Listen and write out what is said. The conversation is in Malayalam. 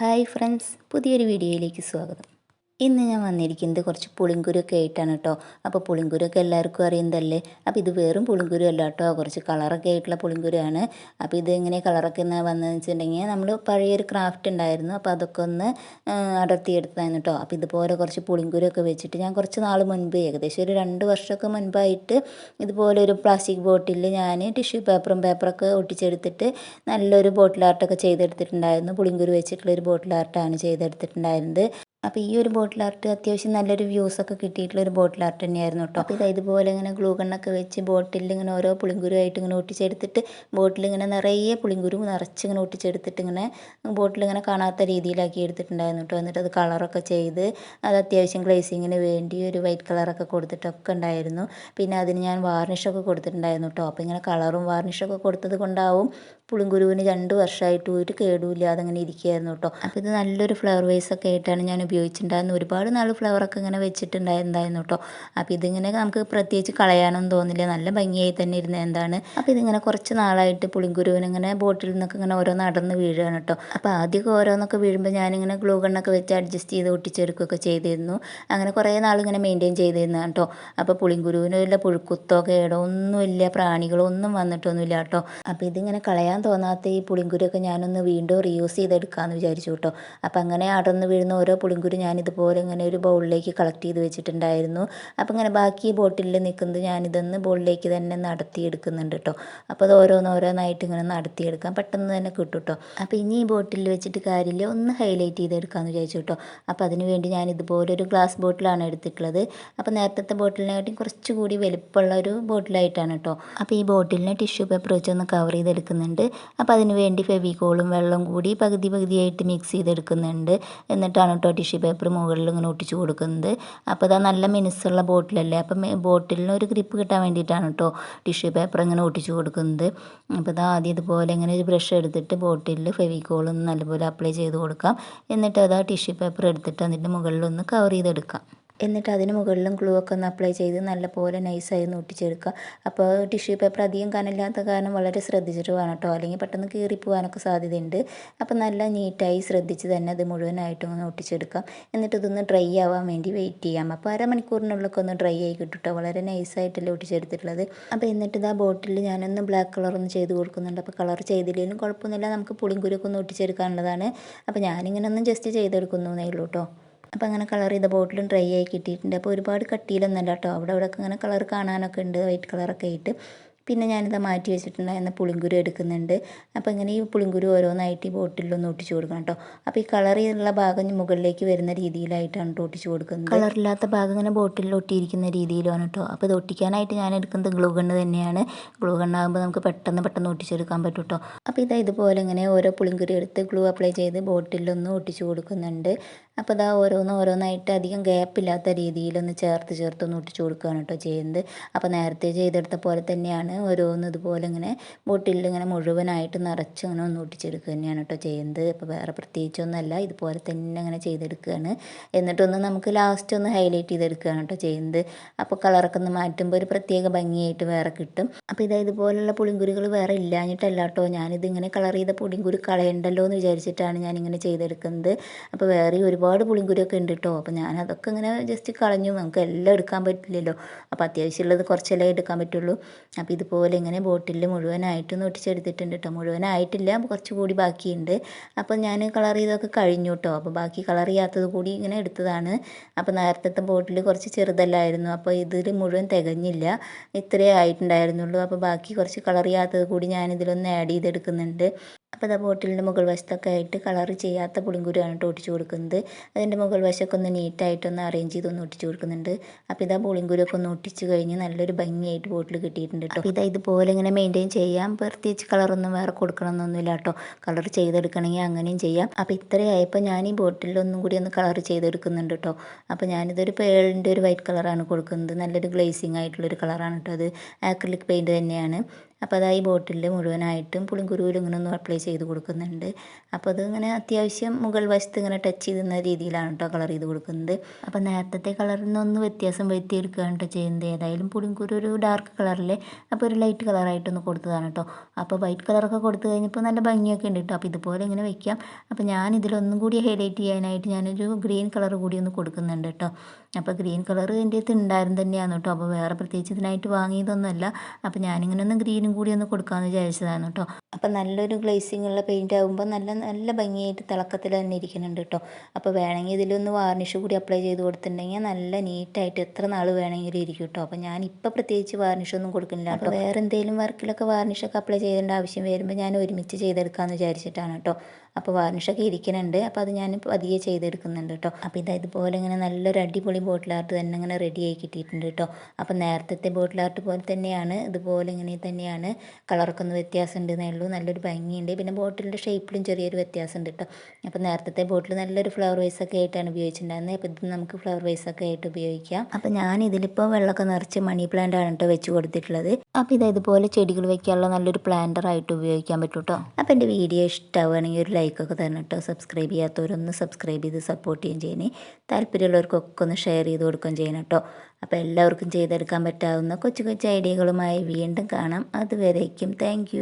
ഹായ് ഫ്രണ്ട്സ് പുതിയൊരു വീഡിയോയിലേക്ക് സ്വാഗതം. ഇന്ന് ഞാൻ വന്നിരിക്കുന്നത് കുറച്ച് പുളിങ്കുരൊക്കെ ആയിട്ടാണ് കേട്ടോ. അപ്പോൾ പുളിങ്കുരൊക്കെ എല്ലാവർക്കും അറിയുന്നതല്ലേ? അപ്പോൾ ഇത് വെറും പുളിങ്കുരു അല്ല കേട്ടോ. കുറച്ച് കളറൊക്കെ ആയിട്ടുള്ള പുളിങ്കുരുവാണ്. അപ്പോൾ ഇത് എങ്ങനെ കളറൊക്കെ വന്നതെന്ന് വെച്ചിട്ടുണ്ടെങ്കിൽ നമ്മൾ പഴയൊരു ക്രാഫ്റ്റ് ഉണ്ടായിരുന്നു. അപ്പോൾ അതൊക്കെ ഒന്ന് അടർത്തിയെടുത്തായിരുന്നു കേട്ടോ. അപ്പോൾ ഇതുപോലെ കുറച്ച് പുളിങ്കുരൊക്കെ വെച്ചിട്ട് ഞാൻ കുറച്ച് നാൾ മുൻപ് ഏകദേശം ഒരു രണ്ട് വർഷമൊക്കെ മുൻപായിട്ട് ഇതുപോലെ ഒരു പ്ലാസ്റ്റിക് ബോട്ടിൽ ഞാൻ ടിഷ്യൂ പേപ്പറും പേപ്പറൊക്കെ ഒട്ടിച്ചെടുത്തിട്ട് നല്ലൊരു ബോട്ടിൽ ആർട്ടൊക്കെ ചെയ്തെടുത്തിട്ടുണ്ടായിരുന്നു. പുളിങ്കുരു വെച്ചിട്ടുള്ള ഒരു ബോട്ടിൽ ആർട്ടാണ് ചെയ്തെടുത്തിട്ടുണ്ടായിരുന്നത്. അപ്പോൾ ഈ ഒരു ബോട്ടിൽ ആർട്ട് അത്യാവശ്യം നല്ലൊരു വ്യൂസ് ഒക്കെ കിട്ടിയിട്ടുള്ള ഒരു ബോട്ടിൽ ആർട്ട് തന്നെയായിരുന്നു കേട്ടോ അപ്പോൾ ഇത് ഇതുപോലെ ഇങ്ങനെ ഗ്ലൂ ഗണ്ണൊക്കെ വെച്ച് ബോട്ടിൽ ഇങ്ങനെ ഓരോ പുളിങ്കുരുവായിട്ട് ഇങ്ങനെ ഒട്ടിച്ചെടുത്തിട്ട് ബോട്ടിൽ ഇങ്ങനെ നിറയെ പുളിങ്കുരു നിറച്ച് ഇങ്ങനെ ഒട്ടിച്ചെടുത്തിട്ട് ഇങ്ങനെ ബോട്ടിൽ ഇങ്ങനെ കാണാത്ത രീതിയിലാക്കി എടുത്തിട്ടുണ്ടായിരുന്നു കേട്ടോ എന്നിട്ട് അത് കളറൊക്കെ ചെയ്ത് അത് അത്യാവശ്യം ഗ്ലേസിങ്ങിന് വേണ്ടി ഒരു വൈറ്റ് കളറൊക്കെ കൊടുത്തിട്ടൊക്കെ ഉണ്ടായിരുന്നു. പിന്നെ അതിന് ഞാൻ വാർണിഷൊക്കെ കൊടുത്തിട്ടുണ്ടായിരുന്നു കേട്ടോ അപ്പോൾ ഇങ്ങനെ കളറും വാർണിഷൊക്കെ കൊടുത്തത് കൊണ്ടാവും പുളിങ്കുരുവിന് രണ്ട് വർഷമായിട്ട് ഒരു കേടുമില്ലാതെ അങ്ങനെ ഇരിക്കുകയായിരുന്നു കേട്ടോ അപ്പോൾ ഇത് നല്ലൊരു ഫ്ലവർ വേസ് ഒക്കെ ആയിട്ടാണ് ഞാൻ ഉപയോഗിച്ചിട്ടുണ്ടായിരുന്നത് ഒരുപാട് നാൾ ഫ്ലവറൊക്കെ ഇങ്ങനെ വെച്ചിട്ടുണ്ടായിരുന്നായിരുന്നു കേട്ടോ അപ്പോൾ ഇതിങ്ങനെ നമുക്ക് പ്രത്യേകിച്ച് കളയാനൊന്നും തോന്നില്ല. നല്ല ഭംഗിയായി തന്നെ ഇരുന്ന എന്താണ്. അപ്പോൾ ഇതിങ്ങനെ കുറച്ച് നാളായിട്ട് പുളിങ്കുരുവിനിങ്ങനെ ബോട്ടിൽ നിന്നൊക്കെ ഇങ്ങനെ ഓരോ നടന്ന് വീഴുകയാണ് കേട്ടോ അപ്പോൾ ആദ്യമൊക്കെ ഓരോന്നൊക്കെ വീഴുമ്പോൾ ഞാനിങ്ങനെ ഗ്ലൂ ഗണ്ണൊക്കെ വെച്ച് അഡ്ജസ്റ്റ് ചെയ്ത് ഒട്ടിച്ചെടുക്കുകയൊക്കെ ചെയ്തിരുന്നു. അങ്ങനെ കുറേ നാൾ ഇങ്ങനെ മെയിന്റെയിൻ ചെയ്തിരുന്നു കേട്ടോ അപ്പോൾ പുളിങ്കുരുവിന് വല്ല പുഴുക്കുത്തോ കേടോ ഒന്നുമില്ല പ്രാണികളൊന്നും വന്നിട്ടൊന്നുമില്ല കേട്ടോ അപ്പോൾ ഇതിങ്ങനെ കളയാൻ തോന്നാത്ത ഈ പുളിങ്കുരുവൊക്കെ ഞാനൊന്ന് വീണ്ടും റീയൂസ് ചെയ്തെടുക്കാമെന്ന് വിചാരിച്ചു കേട്ടോ അപ്പോൾ അങ്ങനെ അടർന്ന് വീഴുന്ന ഓരോ പുളിങ്കുരു ഞാൻ ഇതുപോലെ ഇങ്ങനെ ഒരു ബൗളിലേക്ക് കളക്ട് ചെയ്ത് വെച്ചിട്ടുണ്ടായിരുന്നു. അപ്പോൾ ഇങ്ങനെ ബാക്കി ബോട്ടിലിൽ നിൽക്കുന്നത് ഞാനിതൊന്ന് ബോളിലേക്ക് തന്നെ നടത്തി എടുക്കുന്നുണ്ട് കേട്ടോ അപ്പോൾ അത് ഓരോന്നോരോന്നായിട്ട് ഇങ്ങനെ നടത്തിയെടുക്കാം. പെട്ടെന്ന് തന്നെ കിട്ടും കേട്ടോ അപ്പോൾ ഇനി ഈ ബോട്ടിൽ വെച്ചിട്ട് കാര്യമില്ല. ഒന്ന് ഹൈലൈറ്റ് ചെയ്തെടുക്കാമെന്ന് വിചാരിച്ചു കേട്ടോ അപ്പോൾ അതിന് വേണ്ടി ഞാൻ ഇതുപോലെ ഒരു ഗ്ലാസ് ബോട്ടിലാണ് എടുത്തിട്ടുള്ളത്. അപ്പോൾ നേരത്തെ ബോട്ടിലിനെക്കാട്ടി കുറച്ചുകൂടി വലിപ്പമുള്ള ഒരു ബോട്ടിലായിട്ടാണ് കേട്ടോ അപ്പോൾ ഈ ബോട്ടിലിനെ ടിഷ്യൂ പേപ്പർ വെച്ചൊന്ന് കവർ ചെയ്തെടുക്കുന്നുണ്ട്. അപ്പോൾ അതിന് വേണ്ടി ഫെവിക്കോളും വെള്ളം കൂടി പകുതി പകുതിയായിട്ട് മിക്സ് ചെയ്തെടുക്കുന്നുണ്ട്. എന്നിട്ടാണ് കേട്ടോ പേപ്പർ മുകളിൽ ഇങ്ങനെ ഒട്ടിച്ചു കൊടുക്കുന്നത്. അപ്പോൾ ഇതാ നല്ല മിനുസുള്ള ബോട്ടിലല്ലേ? അപ്പം ബോട്ടിലിന് ഒരു ഗ്രിപ്പ് കിട്ടാൻ വേണ്ടിയിട്ടാണ് കേട്ടോ ടിഷ്യൂ പേപ്പർ ഇങ്ങനെ ഒട്ടിച്ചു കൊടുക്കുന്നത്. അപ്പോൾ ഇതാ ആദ്യം ഇതുപോലെ ഇങ്ങനെ ഒരു ബ്രഷ് എടുത്തിട്ട് ബോട്ടിലിൽ ഫെവിക്കോളൊന്ന് നല്ലപോലെ അപ്ലൈ ചെയ്ത് കൊടുക്കാം. എന്നിട്ട് അതാ ടിഷ്യൂ പേപ്പർ എടുത്തിട്ട് അതിന്റെ മുകളിലൊന്ന് കവർ ചെയ്തെടുക്കാം. എന്നിട്ട് അതിന് മുകളിലും ഗ്ലൂ ഒക്കെ ഒന്ന് അപ്ലൈ ചെയ്ത് നല്ലപോലെ നൈസായി ഒന്ന് ഒട്ടിച്ചെടുക്കുക. അപ്പോൾ ടിഷ്യൂ പേപ്പർ അധികം കനമില്ലാത്ത കാരണം വളരെ ശ്രദ്ധിച്ചിട്ട് വേണം കേട്ടോ. അല്ലെങ്കിൽ പെട്ടെന്ന് കീറിപ്പോകാനൊക്കെ സാധ്യതയുണ്ട്. അപ്പോൾ നല്ല നീറ്റായി ശ്രദ്ധിച്ച് തന്നെ അത് മുഴുവനായിട്ടും ഒന്ന് ഒട്ടിച്ചെടുക്കാം. എന്നിട്ട് ഇതൊന്ന് ഡ്രൈ ആവാൻ വേണ്ടി വെയിറ്റ് ചെയ്യാം. അപ്പോൾ അരമണിക്കൂറിനുള്ളിലൊക്കെ ഒന്ന് ഡ്രൈ ആയി കിട്ടും കേട്ടോ. വളരെ നൈസായിട്ടല്ലേ ഒട്ടിച്ചെടുത്തിട്ടുള്ളത്. അപ്പോൾ എന്നിട്ട് ഇതാ ബോട്ടിൽ ഞാനൊന്ന് ബ്ലാക്ക് കളർ ഒന്ന് ചെയ്ത് കൊടുക്കുന്നുണ്ട്. അപ്പോൾ കളർ ചെയ്തില്ലെങ്കിലും കുഴപ്പമൊന്നുമില്ല. നമുക്ക് പുളിങ്കുരുക്കൊന്ന് ഒട്ടിച്ചെടുക്കാനുള്ളതാണ്. അപ്പോൾ ഞാനിങ്ങനെ ഒന്ന് ജസ്റ്റ് ചെയ്തെടുക്കുന്നു ഉള്ളൂ കേട്ടോ. അപ്പോൾ അങ്ങനെ കളർ ചെയ്ത ബോട്ടിലും ഡ്രൈ ആയി കിട്ടിയിട്ടുണ്ട്. അപ്പോൾ ഒരുപാട് കട്ടിയിലൊന്നല്ല കേട്ടോ അവിടെ അവിടെ ഇങ്ങനെ കളർ കാണാനൊക്കെ ഉണ്ട്. വൈറ്റ് കളറൊക്കെ ആയിട്ട്. പിന്നെ ഞാനിത് മാറ്റി വെച്ചിട്ടുണ്ടായിരുന്ന പുളിങ്കുരു എടുക്കുന്നുണ്ട്. അപ്പോൾ ഇങ്ങനെ ഈ പുളിങ്കുരു ഓരോന്നായിട്ട് ഈ ബോട്ടിലൊന്ന് ഒട്ടിച്ചു കൊടുക്കണം കേട്ടോ അപ്പോൾ ഈ കളർ ചെയ്തുള്ള ഭാഗം മുകളിലേക്ക് വരുന്ന രീതിയിലായിട്ടാണ് ഒട്ടിച്ചു കൊടുക്കുന്നത്. കളറില്ലാത്ത ഭാഗം ഇങ്ങനെ ബോട്ടിലിൽ ഒട്ടിയിരിക്കുന്ന രീതിയിലാണ് കേട്ടോ അപ്പോൾ ഇത് ഒട്ടിക്കാനായിട്ട് ഞാൻ എടുക്കുന്നത് ഗ്ലൂ ഗണ്ണ് തന്നെയാണ്. ഗ്ലൂ ഗണ്ണാകുമ്പോൾ നമുക്ക് പെട്ടെന്ന് പെട്ടെന്ന് ഒട്ടിച്ചെടുക്കാൻ പറ്റും കേട്ടോ അപ്പോൾ ഇതാ ഇതുപോലെ ഇങ്ങനെ ഓരോ പുളിങ്കുരു എടുത്ത് ഗ്ലൂ അപ്ലൈ ചെയ്ത് ബോട്ടിലൊന്ന് ഒട്ടിച്ചു കൊടുക്കുന്നുണ്ട്. അപ്പോൾ ഇതാ ഓരോന്ന് ഓരോന്നായിട്ട് അധികം ഗ്യാപ്പില്ലാത്ത രീതിയിലൊന്ന് ചേർത്ത് ചേർത്തൊന്ന് ഒട്ടിച്ചു കൊടുക്കുകയാണ് കേട്ടോ ചെയ്യുന്നത്. അപ്പോൾ നേരത്തെ ചെയ്തെടുത്ത പോലെ തന്നെയാണ് ഓരോന്ന് ഇതുപോലെ ഇങ്ങനെ ബോട്ടിലിൽ ഇങ്ങനെ മുഴുവനായിട്ട് നിറച്ച് ഇങ്ങനെ ഒന്ന് ഒട്ടിച്ചെടുക്കുക തന്നെയാണ് കേട്ടോ ചെയ്യുന്നത്. അപ്പോൾ വേറെ പ്രത്യേകിച്ചൊന്നുമല്ല ഇതുപോലെ തന്നെ ഇങ്ങനെ ചെയ്തെടുക്കുകയാണ്. എന്നിട്ടൊന്ന് നമുക്ക് ലാസ്റ്റ് ഒന്ന് ഹൈലൈറ്റ് ചെയ്തെടുക്കുകയാണ് കേട്ടോ ചെയ്യുന്നത്. അപ്പോൾ കളറൊക്കെ ഒന്ന് മാറ്റുമ്പോൾ ഒരു പ്രത്യേക ഭംഗിയായിട്ട് വേറെ കിട്ടും. അപ്പോൾ ഇതാ ഇതുപോലുള്ള പുളിങ്കുരുകൾ വേറെ ഇല്ലാഞ്ഞിട്ടല്ല കേട്ടോ ഞാനിതിങ്ങനെ കളർ ചെയ്ത പുളിങ്കുരു കളയണ്ടല്ലോ എന്ന് വിചാരിച്ചിട്ടാണ് ഞാനിങ്ങനെ ചെയ്തെടുക്കുന്നത്. അപ്പോൾ വേറെ ഒരുപാട് പുളിങ്കുരുയൊക്കെ ഉണ്ട് കേട്ടോ അപ്പോൾ ഞാൻ അതൊക്കെ ഇങ്ങനെ ജസ്റ്റ് കളഞ്ഞു. നമുക്ക് എല്ലാം എടുക്കാൻ പറ്റില്ലല്ലോ. അപ്പോൾ അത്യാവശ്യമുള്ളത് കുറച്ചല്ലേ എടുക്കാൻ പറ്റുള്ളൂ. അപ്പോൾ ഇതുപോലെ ഇങ്ങനെ ബോട്ടിൽ മുഴുവനായിട്ടും ഒട്ടിച്ചെടുത്തിട്ടുണ്ട് കേട്ടോ മുഴുവനായിട്ടില്ല കുറച്ചുകൂടി ബാക്കിയുണ്ട്. അപ്പോൾ ഞാൻ കളർ ചെയ്തൊക്കെ കഴിഞ്ഞു കേട്ടോ അപ്പോൾ ബാക്കി കളർ ചെയ്യാത്തത് കൂടി ഇങ്ങനെ എടുത്തതാണ്. അപ്പോൾ നേരത്തെ ബോട്ടിൽ കുറച്ച് ചെറുതല്ലായിരുന്നു. അപ്പോൾ ഇതിൽ മുഴുവൻ തികഞ്ഞില്ല. ഇത്രയേ ആയിട്ടുണ്ടായിരുന്നുള്ളൂ. അപ്പോൾ ബാക്കി കുറച്ച് കളർ ചെയ്യാത്തത് കൂടി ഞാനിതിലൊന്ന് ആഡ് ചെയ്തെടുക്കുന്നുണ്ട്. അപ്പോൾ ഇതാ ബോട്ടിലിന്റെ മുകൾ വശത്തൊക്കെ ആയിട്ട് കളർ ചെയ്യാത്ത പുളിങ്കുരുവാണ് കേട്ടോ ഒട്ടിച്ചു കൊടുക്കുന്നത്. അതിന്റെ മുകൾ വശമൊക്കെ ഒന്ന് നീറ്റായിട്ടൊന്ന് അറേഞ്ച് ചെയ്തൊന്ന് ഒട്ടിച്ചു കൊടുക്കുന്നുണ്ട്. അപ്പോൾ ഇതാ പുളിങ്കുരുവൊക്കെ ഒന്ന് ഒട്ടിച്ച് കഴിഞ്ഞ് നല്ലൊരു ഭംഗിയായിട്ട് ബോട്ടിൽ കിട്ടിയിട്ടുണ്ട് കേട്ടോ. ഇതാ ഇതുപോലെ ഇങ്ങനെ മെയിന്റെയിൻ ചെയ്യാം. പ്രത്യേകിച്ച് കളറൊന്നും വേറെ കൊടുക്കണമെന്നൊന്നുമില്ല കേട്ടോ. കളർ ചെയ്തെടുക്കണമെങ്കിൽ അങ്ങനെയും ചെയ്യാം. അപ്പോൾ ഇത്രയായപ്പോൾ ഞാൻ ഈ ബോട്ടിലൊന്നും കൂടി ഒന്ന് കളർ ചെയ്തെടുക്കുന്നുണ്ട് കേട്ടോ. അപ്പോൾ ഞാനിതൊരു പേളിന്റെ ഒരു വൈറ്റ് കളറാണ് കൊടുക്കുന്നത്. നല്ലൊരു ഗ്ലേസിങ് ആയിട്ടുള്ളൊരു കളറാണ് കേട്ടോ അത്. ആക്രിലിക് പെയിന്റ് തന്നെയാണ്. അപ്പോൾ അതാ ഈ ബോട്ടിൽ മുഴുവനായിട്ടും പുളിങ്കുരുവിൽ ഇങ്ങനെ ഒന്ന് അപ്ലൈ ചെയ്ത് കൊടുക്കുന്നുണ്ട്. അപ്പോൾ അത് ഇങ്ങനെ അത്യാവശ്യം മുകൾ വശത്ത് ഇങ്ങനെ ടച്ച് ചെയ്യുന്ന രീതിയിലാണ് കേട്ടോ കളർ ചെയ്ത് കൊടുക്കുന്നത്. അപ്പോൾ നേരത്തെ കളറിൽ നിന്നൊന്ന് വ്യത്യാസം വരുത്തിയെടുക്കുകയാണ് കേട്ടോ ചെയ്യുന്നത്. ഏതായാലും പുളിങ്കുരു ഒരു ഡാർക്ക് കളറിൽ അപ്പോൾ ഒരു ലൈറ്റ് കളറായിട്ടൊന്ന് കൊടുത്തതാണ് കേട്ടോ അപ്പോൾ വൈറ്റ് കളറൊക്കെ കൊടുത്തു കഴിഞ്ഞപ്പോൾ നല്ല ഭംഗിയൊക്കെ ഉണ്ട് കേട്ടോ അപ്പോൾ ഇതുപോലെ ഇങ്ങനെ വെക്കാം. അപ്പോൾ ഞാൻ ഇതിലൊന്നും കൂടി ഹൈലൈറ്റ് ചെയ്യാനായിട്ട് ഞാനൊരു ഗ്രീൻ കളർ കൂടി ഒന്ന് കൊടുക്കുന്നുണ്ട് കേട്ടോ അപ്പോൾ ഗ്രീൻ കളർ എന്റെ അടുത്ത് ഉണ്ടായിരുന്നു തന്നെയാണ് കേട്ടോ. അപ്പോൾ വേറെ പ്രത്യേകിച്ച് ഇതിനായിട്ട് വാങ്ങിയതൊന്നുമല്ല. അപ്പോൾ ഞാനിങ്ങനെ ഒന്ന് ഗ്രീനും കൂടി ഒന്ന് കൊടുക്കാമെന്ന് വിചാരിച്ചതാണ് കേട്ടോ. അപ്പോൾ നല്ലൊരു ഗ്ലേസിംഗ് ഉള്ള പെയിന്റ് ആകുമ്പോൾ നല്ല നല്ല ഭംഗിയായിട്ട് തിളക്കത്തിൽ തന്നെ ഇരിക്കുന്നുണ്ട് കേട്ടോ. അപ്പോൾ വേണമെങ്കിൽ ഇതിലൊന്ന് വാർണിഷ് കൂടി അപ്ലൈ ചെയ്ത് കൊടുത്തിട്ടുണ്ടെങ്കിൽ നല്ല നീറ്റായിട്ട് എത്ര നാൾ വേണമെങ്കിലും ഇരിക്കും കേട്ടോ. അപ്പോൾ ഞാൻ ഇപ്പോൾ പ്രത്യേകിച്ച് വാർണിഷ് ഒന്നും കൊടുക്കുന്നില്ല. കേട്ടോ വേറെ എന്തെങ്കിലും വർക്കിലൊക്കെ വാർണിഷൊക്കെ അപ്ലൈ ചെയ്യേണ്ട ആവശ്യം വരുമ്പോൾ ഞാൻ ഒരുമിച്ച് ചെയ്തെടുക്കാമെന്ന് വിചാരിച്ചിട്ടാണ് കേട്ടോ. അപ്പോൾ വാർണിഷൊക്കെ ഇരിക്കുന്നുണ്ട്. അപ്പോൾ അത് ഞാൻ പതിയെ ചെയ്തെടുക്കുന്നുണ്ട് കേട്ടോ അപ്പോൾ ഇതാ ഇതുപോലെ ഇങ്ങനെ നല്ലൊരു അടിപൊളി ബോട്ടിൽ ആർട്ട് തന്നെ ഇങ്ങനെ റെഡിയായി കിട്ടിയിട്ടുണ്ട് കേട്ടോ അപ്പോൾ നേരത്തെ ബോട്ടിൽ ആർട്ട് പോലെ തന്നെയാണ്. ഇതുപോലെ ഇങ്ങനെ തന്നെയാണ്. കളറൊക്കെ ഒന്ന് വ്യത്യാസം ഉണ്ടെന്നേ ഉള്ളൂ. നല്ലൊരു ഭംഗിയുണ്ട്. പിന്നെ ബോട്ടിലിന്റെ ഷേപ്പിലും ചെറിയൊരു വ്യത്യാസം ഉണ്ട് കേട്ടോ അപ്പോൾ നേരത്തെ ബോട്ടിൽ നല്ലൊരു ഫ്ലവർ വൈസ് ഒക്കെ ആയിട്ടാണ് ഉപയോഗിച്ചിട്ടുണ്ടായിരുന്നത്. അപ്പോൾ ഇത് നമുക്ക് ഫ്ലവർ വൈസ് ഒക്കെ ആയിട്ട് ഉപയോഗിക്കാം. അപ്പോൾ ഞാൻ ഇതിലിപ്പോൾ വെള്ളമൊക്കെ നിറച്ച് മണി പ്ലാന്റ് ആണ് കേട്ടോ വെച്ച് കൊടുത്തിട്ടുള്ളത്. അപ്പോൾ ഇത് ഇതുപോലെ ചെടികൾ വയ്ക്കാനുള്ള നല്ലൊരു പ്ലാന്റർ ആയിട്ട് ഉപയോഗിക്കാൻ പറ്റും കേട്ടോ അപ്പോൾ എന്റെ വീഡിയോ ഇഷ്ടമാവുകയാണെങ്കിൽ ഒരു ലൈക്കൊക്കെ തരണം കേട്ടോ സബ്സ്ക്രൈബ് ചെയ്യാത്തവരൊന്ന് സബ്സ്ക്രൈബ് ചെയ്ത് സപ്പോർട്ട് ചെയ്യുകയും ചെയ്യണേ. താല്പര്യമുള്ളവർക്കൊക്കെ ഒന്ന് ഷെയർ ചെയ്ത് കൊടുക്കുകയും ചെയ്യണം കേട്ടോ അപ്പോൾ എല്ലാവർക്കും ചെയ്തെടുക്കാൻ പറ്റാവുന്ന കൊച്ചു കൊച്ചു ഐഡിയകളുമായി വീണ്ടും കാണാം. അതുവരേക്കും താങ്ക്